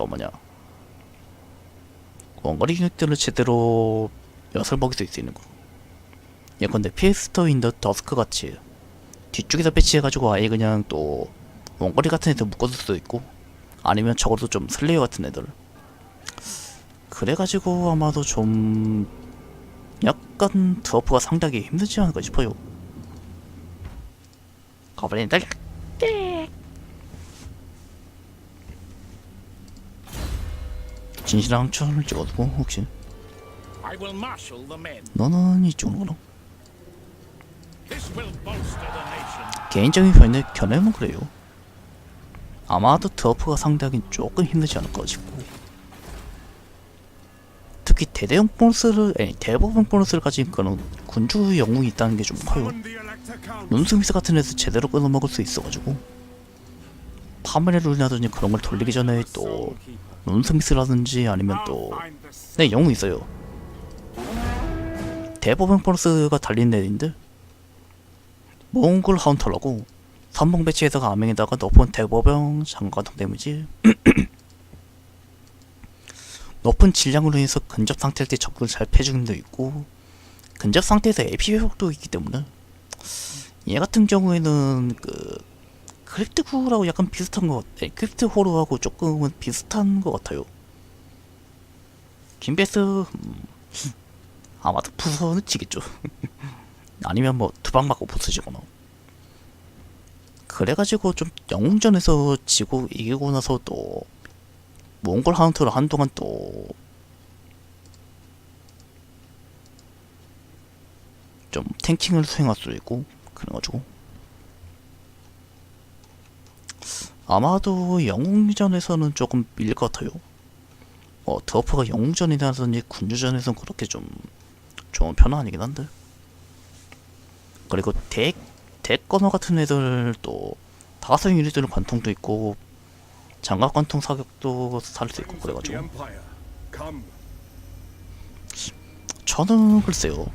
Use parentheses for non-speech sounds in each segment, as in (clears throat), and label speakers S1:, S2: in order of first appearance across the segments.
S1: 저 뭐냐. 원거리 유닛들을 제대로 엿을 먹일 수 있는 거. 예컨대 피스터 인더 더스크 같이 뒤쪽에서 배치해가지고 아예 그냥 또 원거리 같은 애들 묶어둘 수도 있고 아니면 적어도 좀 슬레이어 같은 애들. 그래가지고 아마도 좀 약간 드워프가 상대하기 힘들지 않을까 싶어요. 거블린들 진실한 추천을 찍어두고 혹시. 너는 이쪽으로. 개인적인 견해, 견해는 그래요. 아마도 드워프가 상대하긴 조금 힘들지 않을까 싶고. 특히 대대형 보너스를 아니 대부분 보너스를 가진 그런 군주 영웅이 있다는 게 좀 커요. 눈스미스 같은 애서 제대로 끊어먹을 수 있어가지고 파멜의 룰이라든지 그런 걸 돌리기 전에 또 눈스미스라든지 아니면 또 네, 영웅 있어요. 대법원 보너스가 달린 애인데 몽골 하운터라고 선봉 배치에다가 암행에다가 높은 대법영 장관통 데미지 높은 질량으로 인해서 근접 상태일 때 적을 잘 패주는 도 있고 근접 상태에서 AP 회복도 있기 때문에 얘 같은 경우에는 그 크립트 후라고 약간 비슷한 것 같아. 크립트 호로하고 조금은 비슷한 것 같아요. 김베스 음, 아마도 부서는 치겠죠. (laughs) 아니면 뭐 두방 맞고 부서지거나. 그래가지고 좀 영웅전에서 지고 이기고 나서 또 몽골 하운트를 한동안 또 좀 탱킹을 수행할 수 있고 그래가지고 아마도 영웅전에서는 조금 밀릴 것 같아요. 어, 드워프가 영웅전이라든지 군주전에서는 그렇게 좀 좋은 편은 아니긴 한데. 그리고 덱, 덱 건어 같은 애들 또 다섯 유닛들은 관통도 있고 장갑 관통 사격도 살 수 있고 그래가지고 저는 글쎄요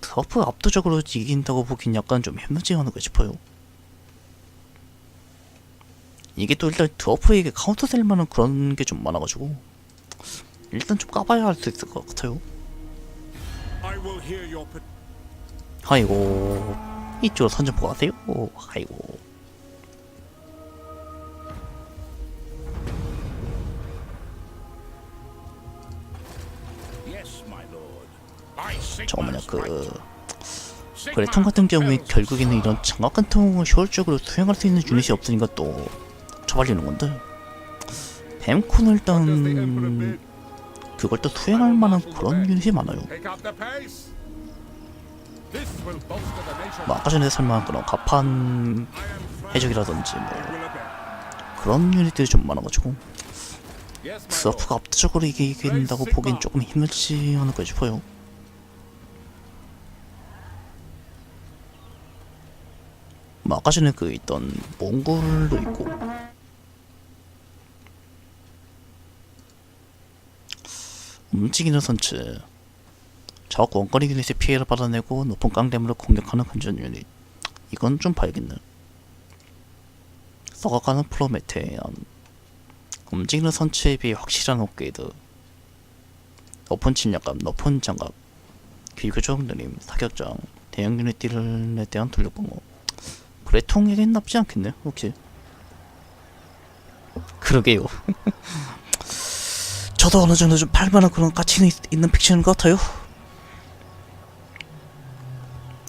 S1: 드워프 압도적으로 이긴다고 보긴 약간 좀 힘들지 않을까 싶어요. 이게 또 일단 드워프에게 카운터 될 만한 그런 게 좀 많아가지고 일단 좀 까봐야 할 수 있을 것 같아요. 아이고 이쪽으로 보가세요. 아이고.
S2: I seek
S1: 저거 뭐냐
S2: my
S1: 그 그래통
S2: my
S1: 같은 경우에 결국에는 이런 장갑 관통을 효율적으로 수행할 수 있는 유닛이 없으니까 또 처발리는 건데 뱀콘은 일단 그걸 또 수행할 만한 그런 유닛이 많아요. 뭐 아까 전에 설명한 그런 가판 해적이라든지 뭐. 그런 유닛들이 좀 많아가지고. 스와프가 압도적으로 이기긴다고 보기엔 조금 힘들지 않을까 싶어요. 뭐 아까 전에 그 있던 몽골도 있고 움직이는 선체 적 원거리 유닛의 피해를 받아내고 높은 깡대물을 공격하는 근전 유닛. 이건 좀 봐야겠네. 썩어가는 프로메테안. 움직이는 선체에 비해 확실한 업그레이드. 높은 침략감, 높은 장갑. 비교적 느림, 사격장 대형 유닛들에 대한 돌격 방어 그래통에겐 나쁘지 않겠네 혹시? 그러게요 (laughs) 저도 어느 정도 좀 팔만한 그런 가치는 있, 있는 픽션인 것 같아요.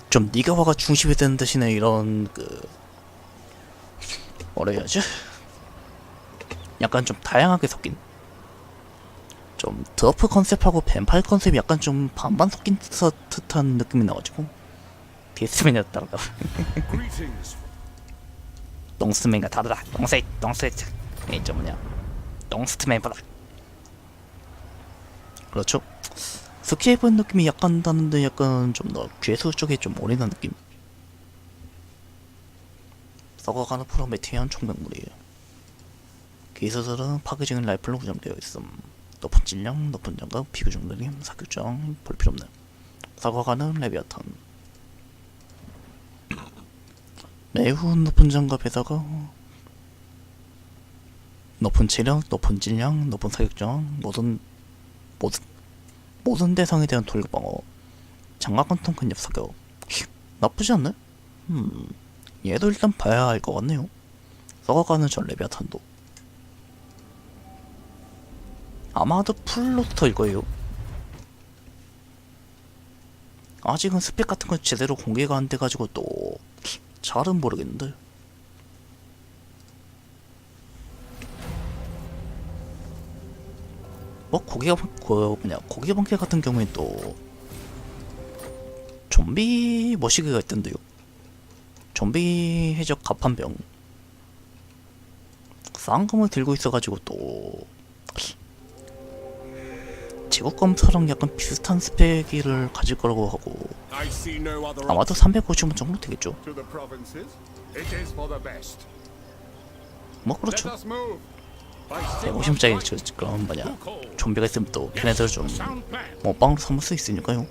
S1: 좀 니가 화가 중심이 되는 대신에 이런 그 뭐라 해야지? 약간 좀 다양하게 섞인 좀 드어프 컨셉하고 뱀파이 컨셉이 약간 좀 반반 섞인 듯- 듯한 느낌이 나가지고
S2: Greetings.
S1: 똥스맨과 다르다 똥세 똥세 이저 뭐냐. 똥스트맨보다 그렇죠? 스케이프 느낌이 약간 나는데 약간 좀 더 괴수 쪽에 좀 올인한 느낌? 썩어가는 프로메테이한 총백물이에요. 기술들은 파괴적인 라이플로 구성되어 있음. 높은 질량, 높은 장갑, 느림, 사격장 볼 필요 없네. 썩어가는 레비아탄. 매우 높은 장갑에다가 높은 체력, 높은 질량, 높은 사격장, 모든 모든 모든 대상에 대한 돌격 방어, 장갑관통 근접 사격 나쁘지 않네. 음, 얘도 일단 봐야 할 것 같네요. 썩어가는 전 레비아탄도 아마도 풀로스터일 거예요. 아직은 스펙 같은 건 제대로 공개가 안 돼가지고 또 잘은 모르겠는데. 뭐 고기가 그 뭐냐 고기 번개 같은 경우엔 또 좀비 머시기가 있던데요. 좀비 해적 갑판병 쌍검을 들고 있어가지고 또 제국검사랑 약간 비슷한 스펙을 가질 거라고 하고 아마도 350원 정도 되겠죠. 뭐 그렇죠. 150짜리
S2: light.
S1: 저 그런 뭐냐? 좀비가 있으면 또 걔네들 좀
S2: Sound plan.
S1: 먹방으로 삼을 수 있으니까요.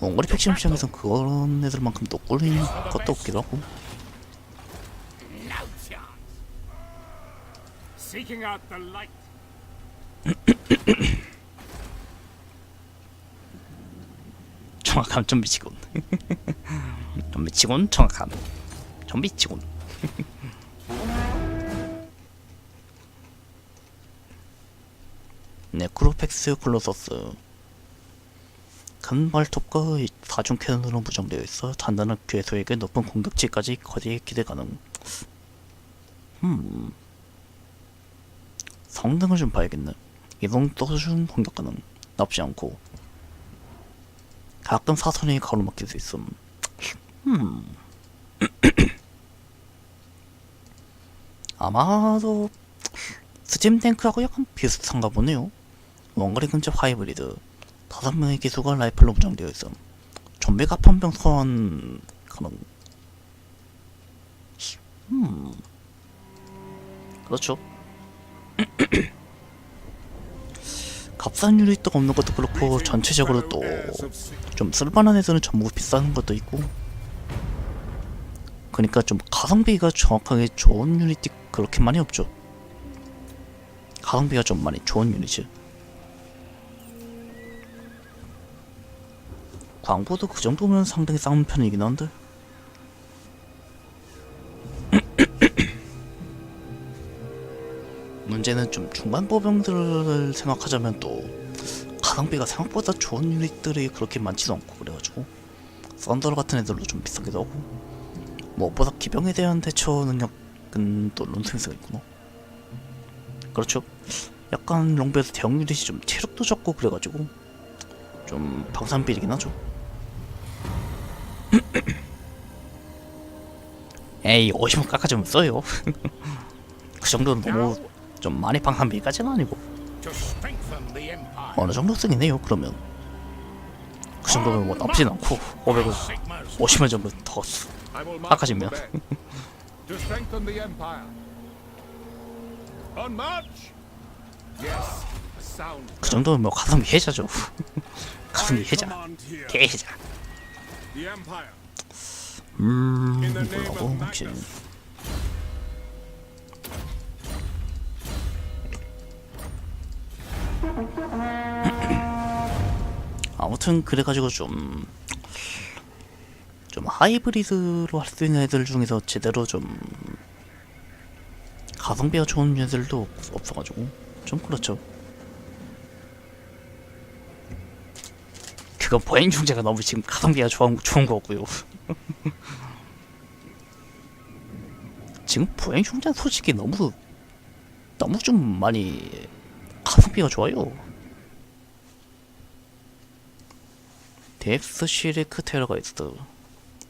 S1: 몽골이 팩션 시장에선 그런 애들만큼 또 꿀린 것도 없기도 하고. 정확함 좀 미치군. 좀 미치군 정확함. 좀 미치군. 네 크로펙스 콜로서스 큰 발톱과 사중 캐논으로 무장되어 있어 단단한 괴소에게 높은 공격치까지 거리에 기대 가능. 음. 성능을 좀 봐야겠네. 이동 또준 공격 가능. 나쁘지 않고 가끔 사선이 가로막힐 수 있음. 음. (clears throat) 아마도 스팀 탱크하고 약간 비슷한가 보네요. 원거리 근접 하이브리드. 다섯 명의 기수가 라이플로 무장되어 있음. 좀비 가 판병 소환 가능. 음. 그렇죠. (clears throat) 값싼 유닛도 없는 것도 그렇고 전체적으로 또 좀 쓸만한 애들은 전부 비싼 것도 있고 그러니까 좀 가성비가 정확하게 좋은 유닛이 그렇게 많이 없죠 가성비가 좀 많이 좋은 유닛이 광고도 그 정도면 상당히 싼 편이긴 한데. (coughs) 문제는 좀 중간 보병들을 생각하자면 또 가성비가 생각보다 좋은 유닛들이 그렇게 많지도 않고 그래가지고 썬더러 같은 애들도 좀 비싸기도 하고 무엇보다 기병에 대한 대처 능력은 또 론스미스가 있구나. 그렇죠. 약간 롱베에서 대형 유닛이 좀 체력도 적고 그래가지고 좀 방산비리긴 하죠 에이 50원 깎아주면 써요 그 정도는 너무 좀 많이 방산비까지는 아니고. 어느 정도 쓰긴 해요 그러면 그 정도면 뭐 나쁘진 않고 500원
S2: Sigma's
S1: 50원 정도 더 깎아주면. 그 정도면 뭐 가성비 해자죠 가성비 해자. 개해자. 음
S2: of
S1: 혹시. (clears throat) 아무튼 그래가지고 좀 좀 하이브리드로 할 수 있는 애들 중에서 제대로 좀 가성비가 좋은 애들도 없- 없어가지고 좀 그렇죠. 그건 보행 중재가 너무 지금 가성비가 좋은, 좋은 거고요 (laughs) 지금 보행 중재 솔직히 너무 너무 좀 많이 가성비가 좋아요. 덱스 시리크 테러가이스트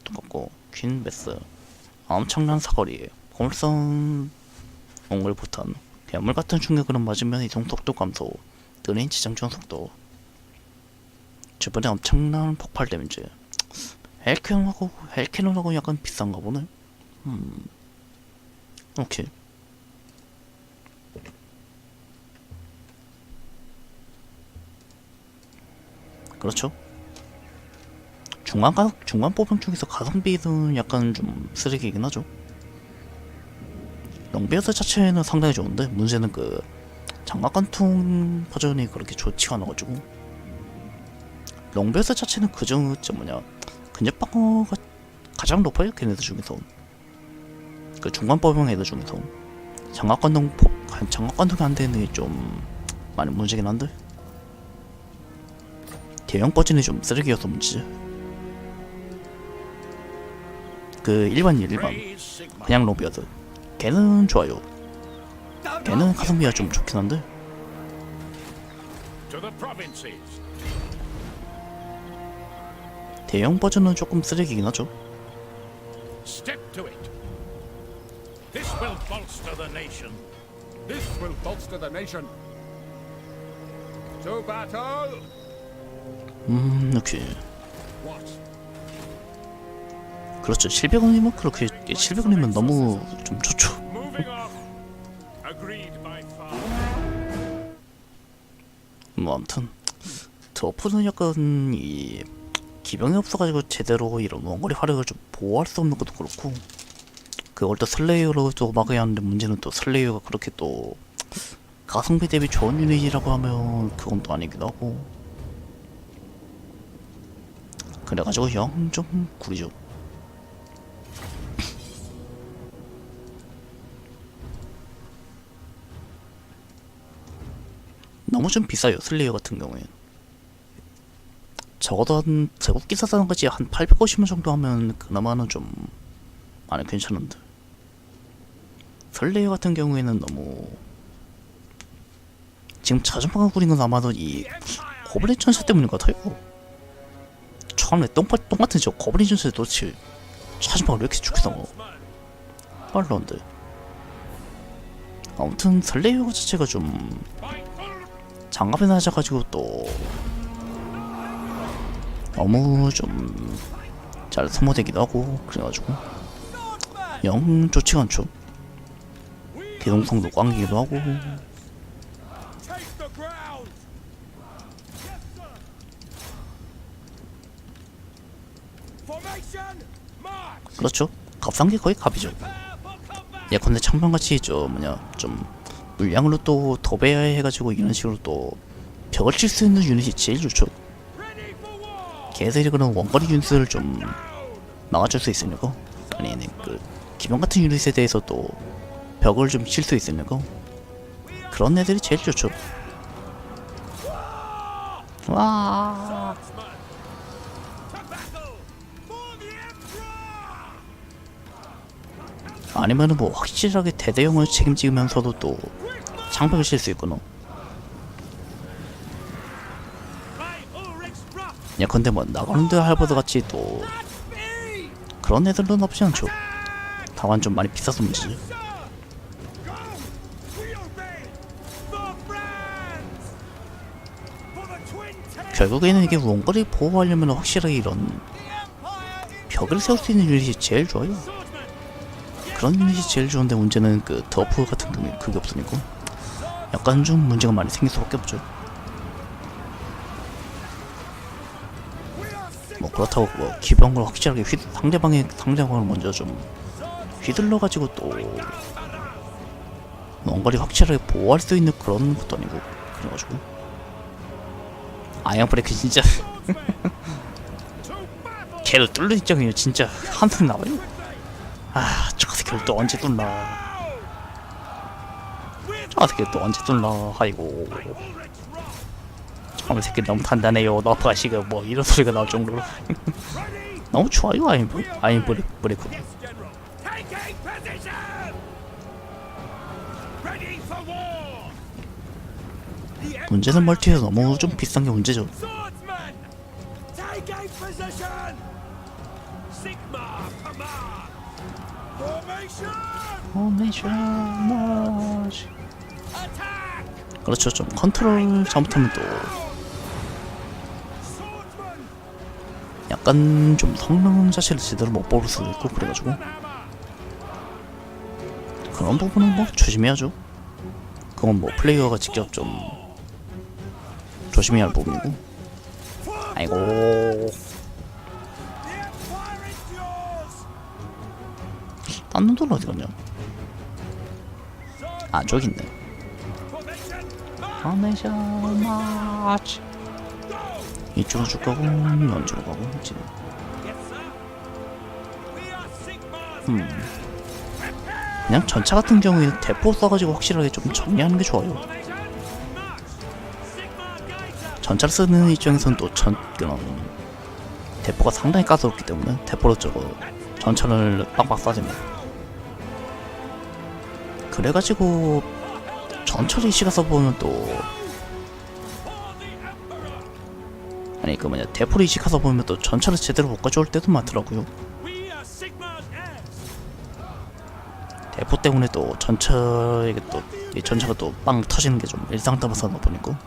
S1: 똑같고 퀸 베스 엄청난 사거리 골선 몽골 보탄 괴물 같은 충격으로 맞으면 이동 속도 감소 느린 지정전 속도. 주변에 엄청난 폭발 데미지 헬캐논하고 헬캐논하고 약간 비싼가 보네. 음. 오케이. 그렇죠. 중간 가 중간 보병 중에서 가성비는 약간 좀 쓰레기이긴 하죠. 롱베어드 자체는 상당히 좋은데 문제는 그 장갑관통 버전이 그렇게 좋지가 않아가지고. 롱베어드 자체는 그저 저 뭐냐 근접 방어가 가장 높아요? 걔네들 중에서 그 중간법용 애들 중에서 장갑관통 포- 장갑관통이 안 되는 게 좀 많이 문제긴 한데. 대형 버전이 좀 쓰레기여서 문제지. 그 일반 일반. 그냥 롱베어드 걔는 좋아요. 걔는 가성비가 좀 좋긴 한데. 대형 버전은 조금 쓰레기긴 하죠
S2: Step to it. This will bolster the nation.
S3: This will bolster the nation. To battle!
S1: 음 역시
S3: What?
S1: 그렇죠 700원이면 그렇게 700원이면 너무 좀 좋죠
S2: Moving off. Agreed by far.
S1: 뭐 아무튼 더프는 약간 이 기병이 없어가지고 제대로 이런 원거리 활약을 좀 보호할 수 없는 것도 그렇고 그걸 또 슬레이어로 또 막아야 하는데 문제는 또 슬레이어가 그렇게 또 가성비 대비 좋은 유닛이라고 하면 그건 또 아니기도 하고. 그래가지고 영 좀 구리죠. 너무 좀 비싸요 슬레이어 같은 경우엔 적어도 한 제국 기사 사는 거지 한 850원 정도 하면 그나마는 좀 많이 괜찮은데. 슬레이어 같은 경우에는 너무 지금 자전거가 구린 건 아마도 이 고블린 전사 때문인 것 같아요. 처음에 똥파, 똥같은 저 고블린 전사에 도대체 자전거가 왜 이렇게 나와 말로 안돼 아무튼 슬레이어 자체가 좀 장갑에 낮아가지고 또 너무 좀 잘 소모되기도 하고 그래가지고 영 좋지가 않죠 기동성도 꽝기기도 하고! 그렇죠 게 거의 값이죠 예컨대 창병같이 저 뭐냐 좀 물량으로 또 도배해가지고 이런 식으로 또 벽을 칠 수 있는 유닛이 제일 좋죠! 걔들이 그런 원거리 유닛을 좀 막아줄 수 있으니까 아니 아니 그 기병 같은 유닛에 대해서 또 벽을 좀 칠 수 있으니까 그런 애들이 제일 좋죠 와! 아니면은 뭐 확실하게 대대형을 책임지면서도 또 장벽을 칠 수 있구나 예컨대 뭐 나가는데 할버드 같이 또! 그런 애들은 없지 않죠 다만 좀 많이 비싸서 문제지! 결국에는 이게 원거리 보호하려면 확실하게 이런 벽을 세울 수 있는 유닛이 제일 좋아요! 그런 유닛이 제일 좋은데 문제는 그 더프 같은 그게 없으니까 약간 좀 문제가 많이 생길 수밖에 없죠 그렇다고 뭐 기병을 확실하게 휘, 상대방의 상대방을 먼저 좀 휘둘러 가지고 또 원거리 확실하게 보호할 수 있는 그런 것도 아니고 그래가지고. 아양 브레이크 진짜! 걔를 뚫는 입장이에요 진짜 한숨 나와요. 아저 새끼를 또 언제 뚫나. 저 새끼를 또 언제 뚫나 아이고 저놈 새끼 너무 단단해요 너프가시가 뭐 이런 소리가 나올 정도로! 너무 좋아요 아임 브 아임 브레, 브레이크 문제는 멀티에서 너무 좀 비싼 게 문제죠! 포메이션! 그렇죠 좀 컨트롤 잘못하면 또 약간 좀 성능 자체를 제대로 못 뽑을 수도 있고 그래가지고! 그런 부분은 뭐 조심해야죠 그건 뭐 플레이어가 직접 좀 조심해야 할 부분이고 아이고! 딴 놈들은 어디 갔냐 아 저기 있네. 포메이션 마치. 이쪽으로 쭉 가고 연주로 가고
S3: Sigmar's
S1: 음. 그냥 전차 같은 경우에 대포 써가지고 확실하게 좀 정리하는 게 좋아요. 전차를 쓰는 입장에서는 또전 그런 대포가 상당히 까다롭기 때문에 대포로 저거 전차를 빵빵 쏴주면 그래가지고 전철 이 시 가서 보면 또 아니 그 뭐냐 대포를 이시 가서 보면 또 전차를 제대로 못 가져올 때도 많더라고요. 대포 때문에 또 전차에게 또이 전차가 또 빵 터지는 게좀 보니까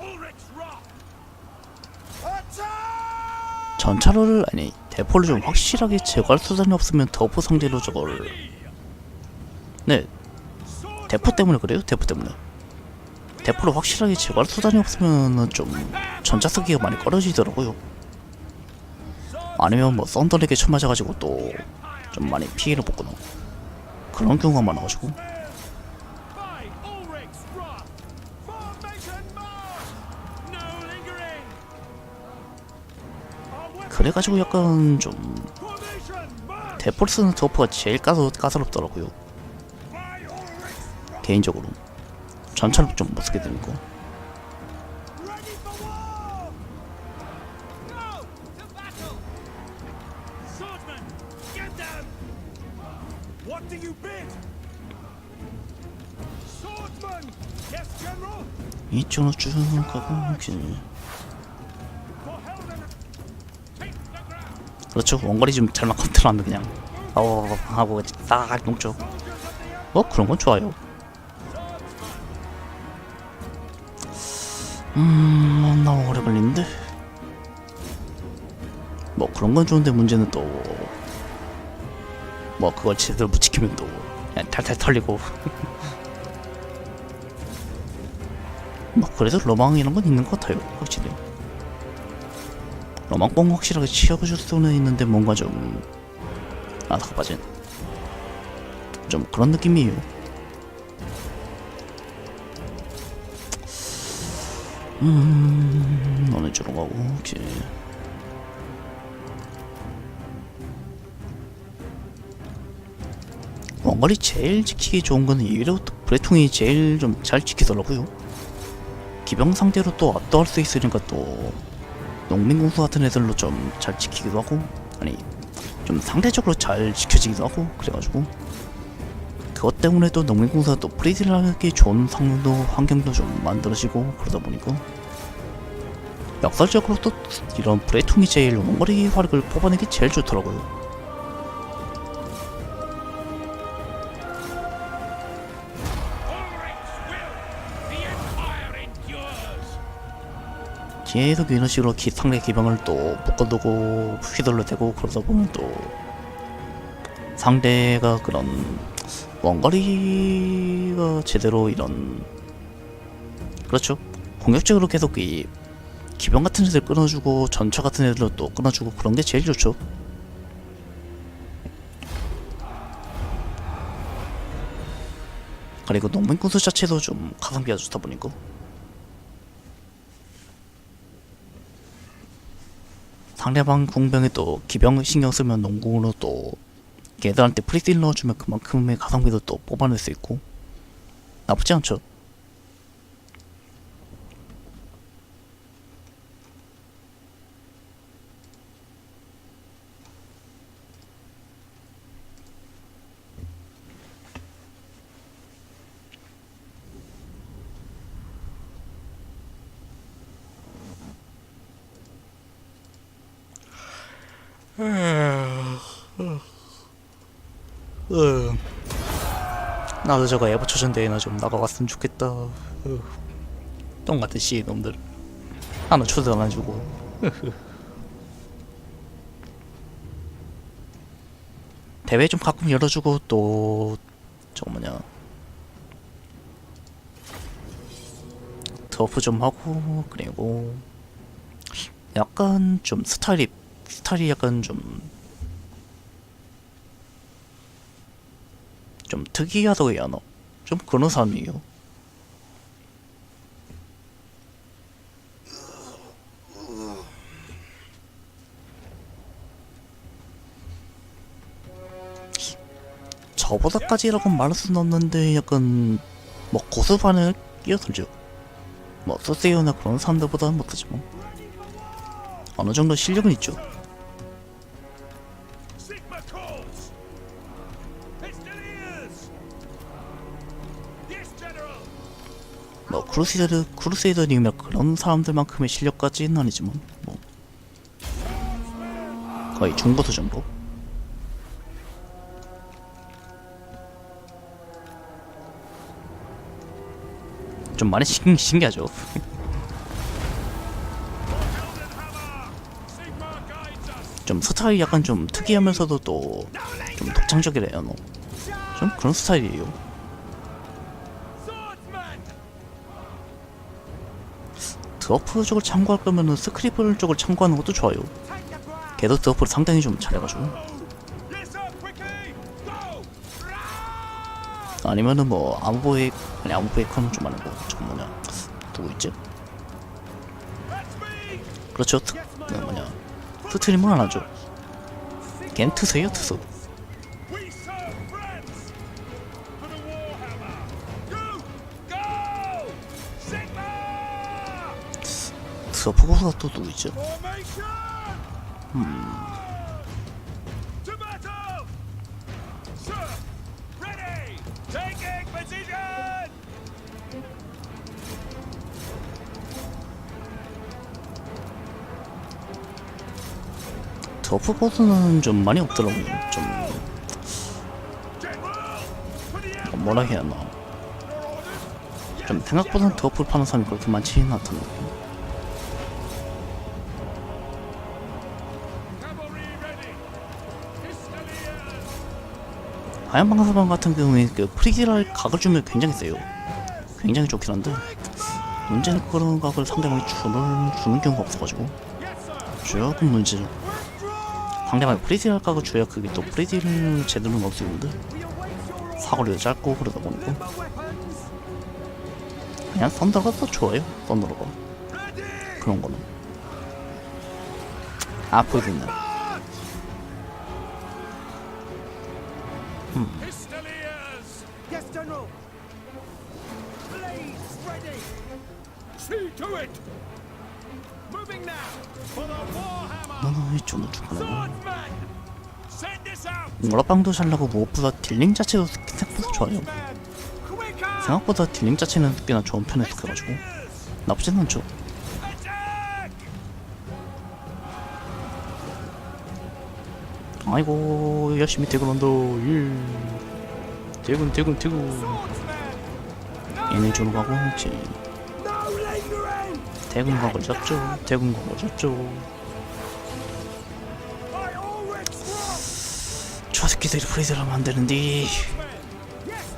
S3: Ulrich's wrath. Attack.
S1: 전차를 아니 대포를 좀 확실하게 제거할 수단이 없으면 더포 상대로 저걸 네. 대포 때문에 그래요 대포 때문에 대포를 확실하게 제거할 수단이 없으면 좀 전차 쓰기가 많이 꺼려지더라고요 아니면 뭐 썬더에게 쳐 맞아가지고 또 좀 많이 피해를 보거나 그런 경우가 많아가지고 그래가지고 약간 좀. 대포를 쓰는 더포가 제일 까서, 까다롭더라고요. 개인적으로 전차를 좀 못쓰게
S3: General.
S1: 이쪽으로 쭉 가고
S3: ground.
S1: 그렇죠 원거리 좀 잘만 컨트롤하면 그냥 어 하고 딱
S3: Emperor.
S1: 어 그런 건 좋아요 음 너무 오래 걸리는데? 뭐 그런 건 좋은데 문제는 또 뭐 그걸 제대로 못 지키면 또 탈탈 털리고. (laughs) 뭐 그래도 로망 이런 건 있는 것 같아요 확실히. 로망 뽕 확실하게 치워줄 수는 있는데 뭔가 좀 아삭 빠진. 좀 그런 느낌이에요 음. 어느 쪽으로 가고 오케이 원거리 제일 지키기 좋은 거는 이래로 브레통이 제일 좀 잘 지키더라고요. 기병 상대로 또 압도할 수 있으니까 또 농민공수 같은 애들로 좀 잘 지키기도 하고 아니 좀 상대적으로 잘 지켜지기도 하고 그래가지고. 그것 때문에 또 농민공사가 또 프리딜을 하기 좋은 상도 환경도 좀 만들어지고 그러다 보니까 역설적으로 또 이런 브레통이 제일 원거리 화력을 뽑아내기 제일 좋더라고요. 계속 이런 식으로 기, 상대 기방을 또 묶어두고 휘둘러대고 그러다 보면 또 상대가 그런 원거리가 제대로 이런 그렇죠 공격적으로 계속 이 기병 같은 애들 끊어주고 전차 같은 애들로 또 끊어주고 그런 게 제일 좋죠. 그리고 농민 군수 자체도 좀 가성비가 좋다 보니까. 상대방 공병에 또 기병 신경 쓰면 농공으로 또 걔들한테 프리딜 넣어주면 그만큼의 가성비도 또 뽑아낼 수 있고. 나쁘지 않죠. 으. 나도 저거 에버 초전 대회나 좀 나가갔으면 좋겠다. 으. 똥같은 씨 놈들. 하나 초대 안 해주고. (laughs) 대회 좀 가끔 열어주고 또 저거 뭐냐 터프 좀 하고 그리고 약간 좀 스타일이 스타일이 약간 좀 좀 특이하다고 해야 하나? 좀 그런 사람이에요. 저보다까지라고 말할 수는 없는데 약간 뭐 고수반을 끼어들죠. 뭐 소세요나 그런 사람들보다는 못하지만 어느 정도 실력은 있죠. 뭐 크루세이더 크루세이더님이나 그런 사람들만큼의 실력까지는 아니지만 뭐 거의 중고수 정도. 좀 많이 신, 신기하죠. (laughs) 좀 스타일이 약간 좀 특이하면서도 또 좀 독창적이래요. 너. 좀 그런 스타일이에요. 드워프 쪽을 참고할 거면은 스크리플 쪽을 참고하는 것도 좋아요. 걔도 드워프를 상당히 좀 잘해가지고. 아니면은 뭐 아무보이 아니 아무보이커는 좀 아니고 저거 뭐냐 누구 있지? 그렇죠 트, 그 뭐냐 트트림은 안 하죠 걘 트세요 트스 드워프 고수가 또 누구 있죠?
S3: Position.
S1: 드워프 고수는 좀 많이 없더라고요 좀 어, 뭐라 해야 하나 좀 생각보다 드워프를 파는 사람이 그렇게 많지는
S3: Cavalry
S1: 하얀 방사방 같은 경우에 그 프리기랄 각을 주면 굉장히 세요 굉장히 좋긴 한데 문제는 그런 각을 상대방이 주는, 주는 경우가 없어가지고. 조금 문제죠. 상대방이 프리딜 각을 줘야 그게 또 프리딜을 제대로 넣을 수 있는데 사거리도 짧고 그러다 보니까. 그냥 썬더가 더 좋아요
S3: Ready.
S1: 그런 거는 아프겠네
S3: Send this out.
S1: 모라빵도 잘 나고 무엇보다 딜링 자체도 생각보다 좋아요. 생각보다 딜링 자체는 꽤나 좋은 편에 속해가지고 나쁘진 않죠. 아이고 열심히 퇴근한다 예 퇴근 퇴근
S3: Swordsman.
S1: 얘네 주로 가고. 퇴근 각을 잡죠 퇴근 각을 잡죠 새끼들이 프리딜 하면 안 되는데
S3: Yes,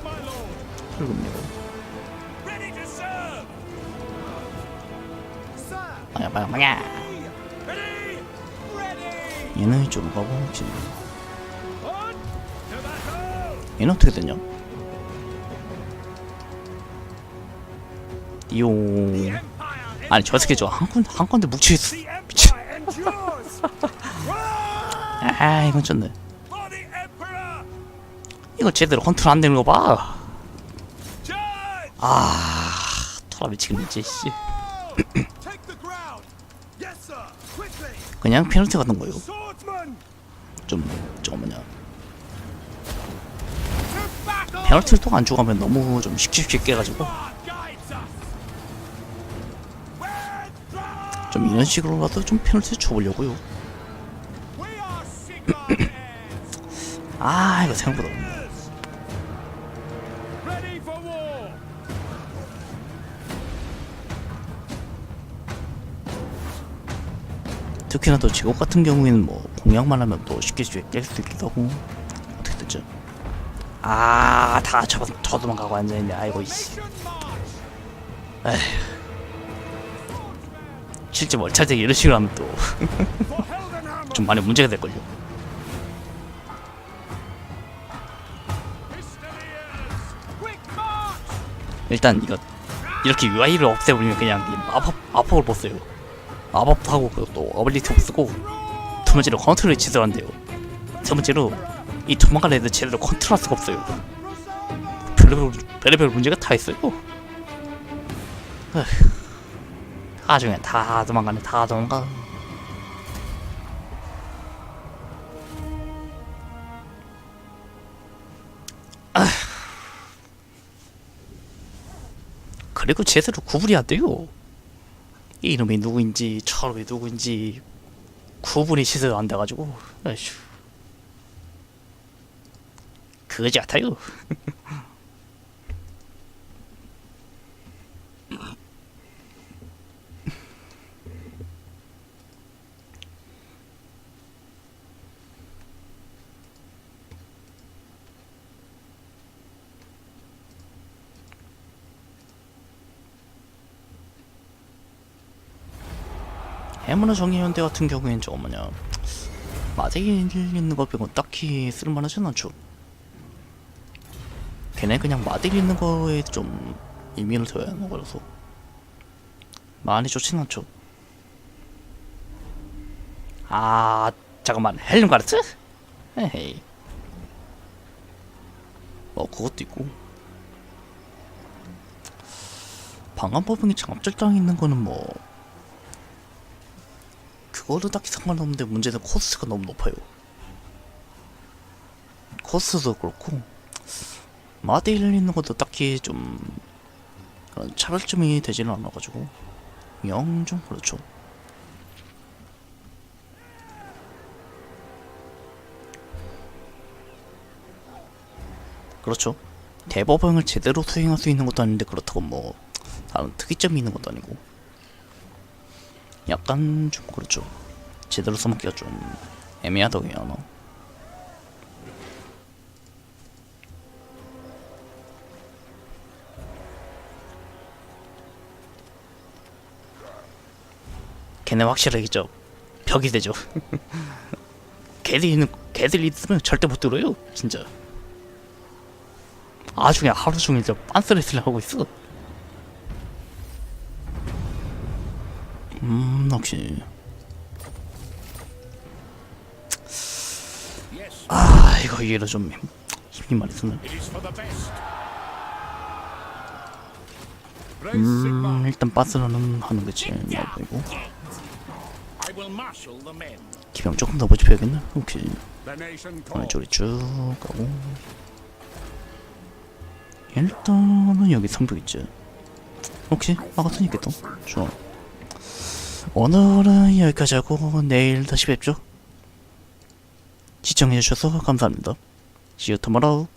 S3: my lord.
S1: 불금이고
S3: Ready to serve.
S4: Sir.
S1: 마야 마야 마야
S3: Ready. Ready.
S1: 얘는 주로 가고
S3: battle.
S1: 얘는 어떻게 되냐 띠용. 아니 저 새끼 저한 건 한 건데 묵혀있어
S3: The Empire endures. Run
S1: 아 이건 쩐네. 이거 제대로 컨트롤 안 되는 거봐
S3: Charge.
S1: 아 토라 미치겠네 씨
S3: sir. Quickly.
S1: 그냥 페널티 같은 거요. 좀 저거 뭐냐. 페널티를 또안 주고 하면 너무 좀 쉽게 깨가지고. 좀 이런 식으로라도 좀 페널티 줘보려고요. (clears throat) 아 이거 생각보다 특히나 또 제국 같은 경우에는 뭐 공약만 하면 또 쉽게 깰수 있기도 하고. 어떻게 됐죠? 아다 저, 저 도망가고 앉아있네. 아이고 이씨. 실제 월차제 이런 식으로 하면 또 (laughs) 좀! 많이 문제가 될걸요! 일단 이거 이렇게 UI를 없애버리면 그냥 마법을 못 써요 마법하고 그또 어빌리티 못 쓰고 두 번째로 컨트롤이 제대로 안 돼요. 세 번째로 이 도망갈 애들 제대로 컨트롤 할 수가 없어요. 별의별, 별의별 문제가 다 있어요. 아주 그냥 다 도망가네 다 도망가. 그리고 제대로 구분이 안 돼요. 이 이름이 누구인지 저름이 누구인지 구분이 제대로 안 돼가지고 아휴 그거지 같아요. (laughs) 해문화 정의연대 같은 경우엔 저거 뭐냐 마대기 있는 거 빼고 딱히 쓸만하진 않죠. 걔네 그냥 마대기 있는 거에 좀 의미를 둬야 하는 거라서 많이 좋진 않죠. 아 잠깐만 헬륨 가르트? 에헤이 어 그것도 있고 방한법응이 장압절당 있는 거는 뭐 그거도 딱히 상관없는데 문제는 코스트가 너무 높아요. 코스트도 그렇고 마데일 있는 것도 딱히 좀 그런 차별점이 되지는 않아가지고 영 좀 그렇죠. 그렇죠. 대법원을 제대로 수행할 수 있는 것도 아닌데 그렇다고 뭐 다른 특이점이 있는 것도 아니고 약간 좀 그렇죠. 제대로 써먹기가 좀 애매하다고 해야 하나. 걔네 확실하게 저 벽이 되죠. (laughs) 걔들이 있는 걔들이 있으면 절대 못 들어요, 진짜. 그냥 하루 종일 저 빤스레스를 하고 있어. 음, 역시. 아, 이거 이해로 좀 힘- 힘이 많이 드네. 음, 일단 빠스라는 하는
S2: the men.
S1: 기병 조금 더 모집해야겠네. 오케이. 쪽이 쭉 가고. 일단은 여기 성벽 있지. 오케이, 막았으니 있겠다. 좋아. 오늘은 여기까지 하고 내일 다시 뵙죠. 시청해주셔서 감사합니다. See you tomorrow.